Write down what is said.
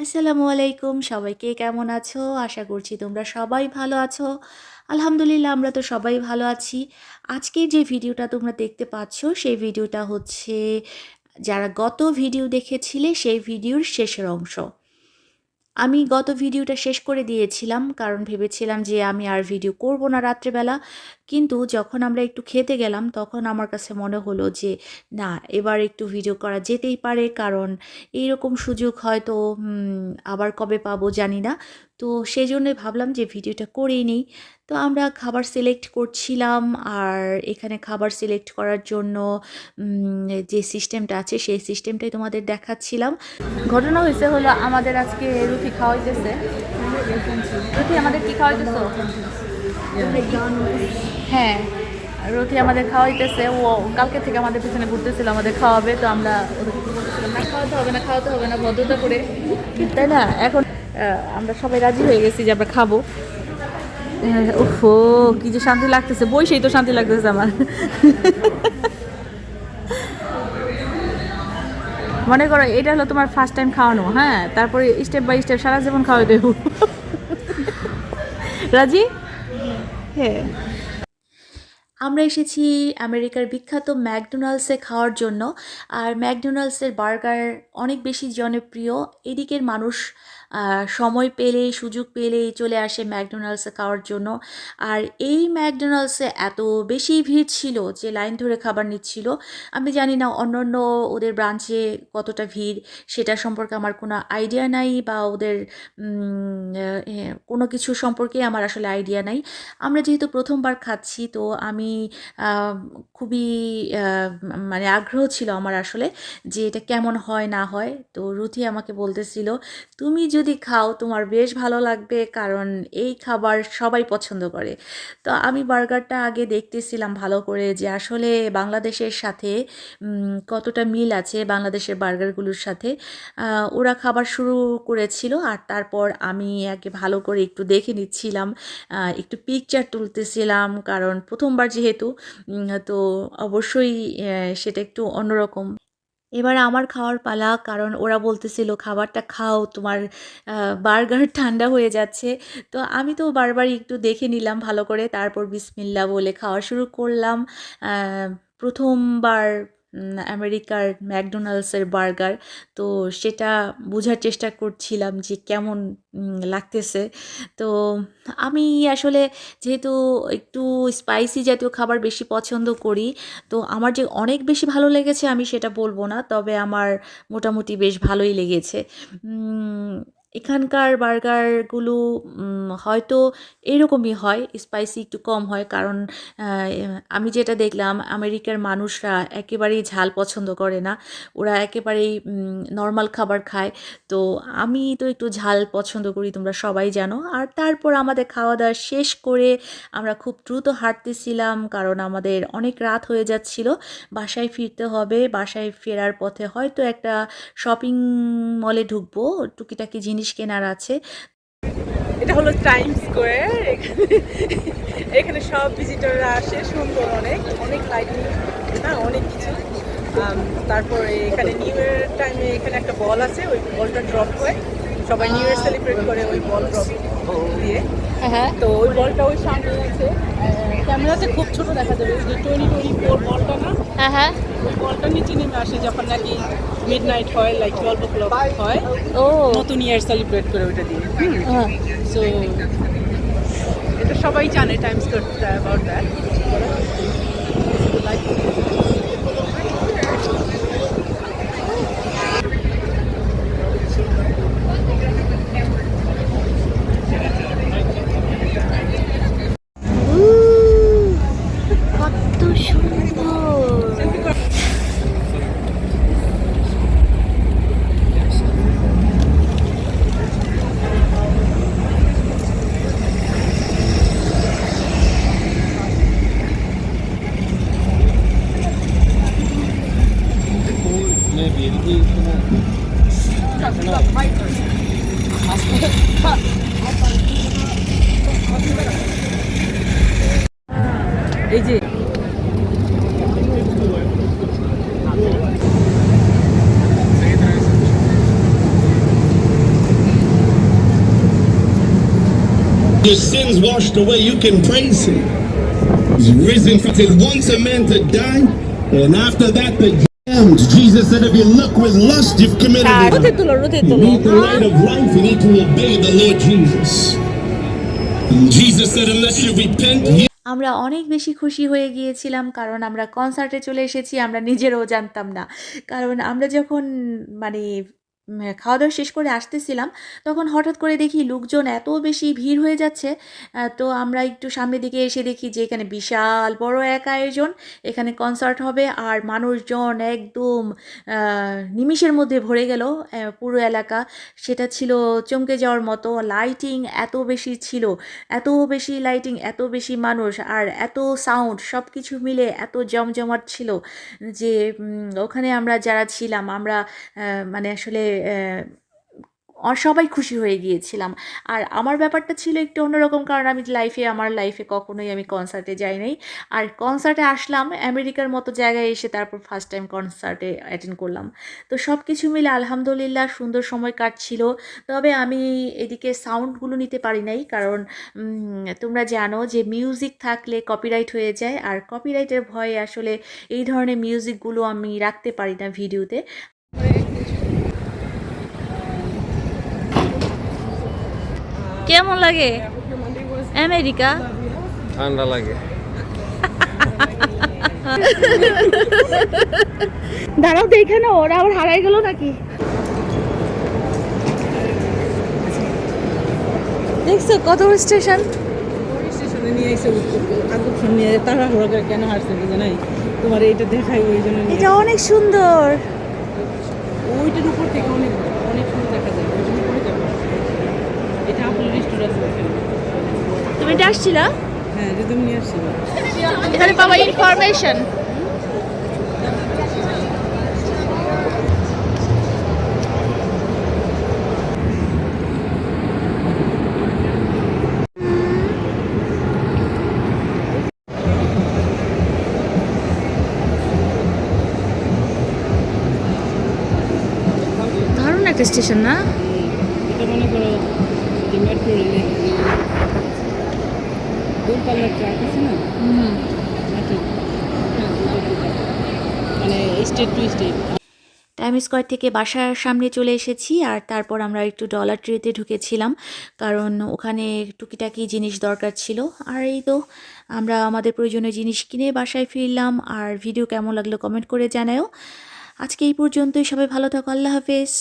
আসসালামু আলাইকুম, সবাইকে কেমন আছো? আশা করছি তোমরা সবাই ভালো আছো। আলহামদুলিল্লাহ, আমরা তো সবাই ভালো আছি। আজকে যে ভিডিওটা তোমরা দেখতে পাচ্ছ, সেই ভিডিওটা হচ্ছে, যারা গত ভিডিও দেখেছিলে, সেই ভিডিওর শেষের অংশ। আমি গত ভিডিওটা শেষ করে দিয়েছিলাম, কারণ ভেবেছিলাম যে আমি আর ভিডিও করব না রাত্রেবেলা। কিন্তু যখন আমরা একটু খেতে গেলাম, তখন আমার কাছে মনে হলো যে, না, এবার একটু ভিডিও করা যেতেই পারে। কারণ এইরকম সুযোগ হয়তো আবার কবে পাবো জানি না। তো সেই জন্যই ভাবলাম যে ভিডিওটা করেই নিই। তো আমরা খাবার সিলেক্ট করছিলাম আর এখানে খাবার সিলেক্ট করার জন্য যে সিস্টেমটা আছে সেই সিস্টেমটাই তোমাদের দেখাচ্ছিলাম। ঘটনা হয়েছে হলো আমাদের আজকে রুটি খাওয়াইতেছে। রুটি আমাদের কি খাওয়াইতেছো? হ্যাঁ রুটি আমাদের খাওয়াইতেছে। ও কালকে থেকে আমাদের পিছনে ঘুরতেছিল আমাদের খাওয়াবে, তো আমরা খাওয়াতে হবে না, খাওয়াতে হবে না, ভদ্রতা করে। তাই না? এখন আমরা সবাই রাজি হয়ে গেছি যে আমরা খাব। ওফো কি যে শান্তি লাগতেছে। বই সেই তো শান্তি লাগতেছে আমার। মনে করো, এটা হলো তোমার ফার্স্ট টাইম খাওয়ানো হ্যাঁ? তারপরে স্টেপ বাই স্টেপ সারা জীবন খাওয়াই দেব। রাজি? হ্যাঁ। আমরা এসেছি আমেরিকার বিখ্যাত ম্যাকডোনাল্ডসে খাওয়ার জন্য। আর ম্যাকডোনাল্ডসের বার্গার অনেক বেশি জনপ্রিয়। এদিকের মানুষ সময় পেলেই, সুযোগ পেলেই চলে আসে ম্যাকডোনাল্ডসে খাওয়ার জন্য। আর এই ম্যাকডোনাল্ডসে এত বেশি ভিড় ছিল যে লাইন ধরে খাবার নিচ্ছিল। আমি জানি না অন্যান্য ওদের ব্রাঞ্চে কতটা ভিড়, সেটা সম্পর্কে আমার কোনো আইডিয়া নাই বা ওদের কোনো কিছু সম্পর্কে আমার আসলে আইডিয়া নাই। আমরা যেহেতু প্রথমবার খাচ্ছি, তো আমি খুবই মানে আগ্রহ ছিল আমার আসলে যে এটা কেমন হয় না হয়। তো রুথি আমাকে বলতেছিল, তুমি যদি খাও তোমার বেশ ভালো লাগবে, কারণ এই খাবার সবাই পছন্দ করে। তো আমি বার্গারটা আগে দেখতেছিলাম ভালো করে যে আসলে বাংলাদেশের সাথে কতটা মিল আছে বাংলাদেশের বার্গারগুলোর সাথে। ওরা খাবার শুরু করেছিল আর তারপর আমি আগে ভালো করে একটু দেখে নিচ্ছিলাম। একটু পিকচার তুলতেছিলাম, কারণ প্রথমবার যেহেতু তো অবশ্যই সেটা একটু অন্যরকম। এবার আমার খাওয়ার পালা, কারণ ওরা বলতেছিল, খাবারটা খাও, তোমার বার্গার ঠান্ডা হয়ে যাচ্ছে। তো আমি তো বারবার একটু দেখে নিলাম ভালো করে, তারপর বিসমিল্লা বলে খাওয়া শুরু করলাম। প্রথমবার আমেরিকার ম্যাকডোনাল্ডসের বার্গার। তো সেটা বোঝার চেষ্টা করছিলাম যে কেমন লাগতেছে। তো আমি আসলে যেহেতু একটু স্পাইসি জাতীয় খাবার বেশি পছন্দ করি, তো আমার যে অনেক বেশি ভালো লেগেছে আমি সেটা বলব না, তবে আমার মোটামুটি বেশ ভালোই লেগেছে। এখানকার বার্গারগুলো হয়তো এরকমই হয় স্পাইসি একটু কম হয়, কারণ আমি যেটা দেখলাম, আমেরিকার মানুষরা একেবারেই ঝাল পছন্দ করে না। ওরা একেবারেই নর্মাল খাবার খায়। তো আমি তো একটু ঝাল পছন্দ করি, তোমরা সবাই জানো। আর তারপর আমাদের খাওয়া দাওয়া শেষ করে আমরা খুব দ্রুত হাঁটতেছিলাম, কারণ আমাদের অনেক রাত হয়ে যাচ্ছিল। বাসায় ফিরতে হবে, বাসায় ফেরার পথে হয়তো একটা শপিং মলে ঢুকবো, টুকিটাকি জিনিস কেনার আছে। এটা হলো টাইম স্কোয়ার এখানে এখানে সব ভিজিটররা আসে সুন্দর অনেক অনেক লাইটিং না অনেক কিছু। তারপরে এখানে নিউ ইয়ার টাইমে এখানে একটা বল আছে ওই বলটা ড্রপ হয়। সবাই নিউ ইয়ার সেলিব্রেট করে ওই বল ড্রপ দিয়ে। হ্যাঁ তো ওই বলটা ওই সামনে আছে। ক্যামেরাতে খুব ছোট দেখা যাবে যে টোয়েন্টি টোয়েন্টি ফোর বলটা না। হ্যাঁ হ্যাঁ। ওই বলটা নিচে নেমে আসে যখন নাকি মিড নাইট হয় লাইক টুয়েলভ ও ক্লক হয়। ও। নতুন ইয়ার সেলিব্রেট করে ওইটা দিয়ে। হুম। হ্যাঁ। সো এটা সবাই জানে টাইম স্কোর অ্যাবাউট দ্যাট কত এই Your sins washed away, you can praise Him. He's risen from His once a man to die, and after that, the damned. Jesus said, if you look with lust, you've committed ah, it. You need the light of life, you need to obey the Lord Jesus. And Jesus said, unless you repent, you আমরা অনেক বেশি খুশি হয়ে গিয়েছিলাম কারণ আমরা কনসার্টে চলে এসেছি আমরা নিজেরও জানতাম না কারণ আমরা যখন মানে খাওয়া দাওয়া শেষ করে আসতেছিলাম, তখন হঠাৎ করে দেখি লোকজন এত বেশি ভিড় হয়ে যাচ্ছে। তো আমরা একটু সামনের দিকে এসে দেখি যে এখানে বিশাল বড় এক আয়োজন, এখানে কনসার্ট হবে আর মানুষজন একদম নিমিষের মধ্যে ভরে গেল পুরো এলাকা। সেটা ছিল চমকে যাওয়ার মতো লাইটিং এত বেশি ছিল, এত বেশি লাইটিং এত বেশি মানুষ আর এত সাউন্ড সব কিছু মিলে এত জমজমাট ছিল যে ওখানে আমরা যারা ছিলাম, আমরা মানে আসলে সবাই খুশি হয়ে গিয়েছিলাম। আর আমার ব্যাপারটা ছিল একটু অন্যরকম, কারণ আমি লাইফে আমার লাইফে কখনোই আমি কনসার্টে যাই নাই। আর কনসার্টে আসলাম, আমেরিকার মতো জায়গায় এসে তারপর ফার্স্ট টাইম কনসার্টে অ্যাটেন্ড করলাম। তো সব কিছু মিলে আলহামদুলিল্লাহ সুন্দর সময় কাটছিল। তবে আমি এদিকে সাউন্ডগুলো নিতে পারি নাই, কারণ তোমরা জানো যে মিউজিক থাকলে কপিরাইট হয়ে যায়। আর কপিরাইটের ভয়ে আসলে এই ধরনের মিউজিকগুলো আমি রাখতে পারি না ভিডিওতে কেমন লাগে? আমেরিকা? ঠান্ডা লাগে। দাঁড়াও দেখে না ওরা আবার হারাই গেল নাকি? দেখছ কত স্টেশন? স্টেশনে নিয়ে এসে আকর্ষণ নিয়ে কেন হারছে বুঝে নাই তোমার এইটা দেখাই ওই জন্য নিয়ে এটা অনেক সুন্দর। ওইটার উপর থেকে অনেক সুন্দর দেখা যায় ওই জন্য করে যাব এটা আপনার রেস্টুরেন্ট আছে ওখানে। তুমি এটা আসছিলা? হ্যাঁ নিয়ে আসছিল। এখানে পাবা ইনফরমেশন একটা স্টেশন না? এটা মনে করো মেট্রো রেলে ট্রাক আছে না? হ্যাঁ মানে state to state time square থেকে বাসার সামনে চলে এসেছি আর তারপর আমরা একটু ডলার ট্রেতে ঢুকেছিলাম। কারণ ওখানে টুকিটাকি জিনিস দরকার ছিল। আর এই তো আমরা আমাদের প্রয়োজনীয় জিনিস কিনে বাসায় ফিরলাম। আর ভিডিও কেমন লাগল কমেন্ট করে জানাও আজকে এই পর্যন্তই। সবাই ভালো থাকো। আল্লাহ হাফেজ।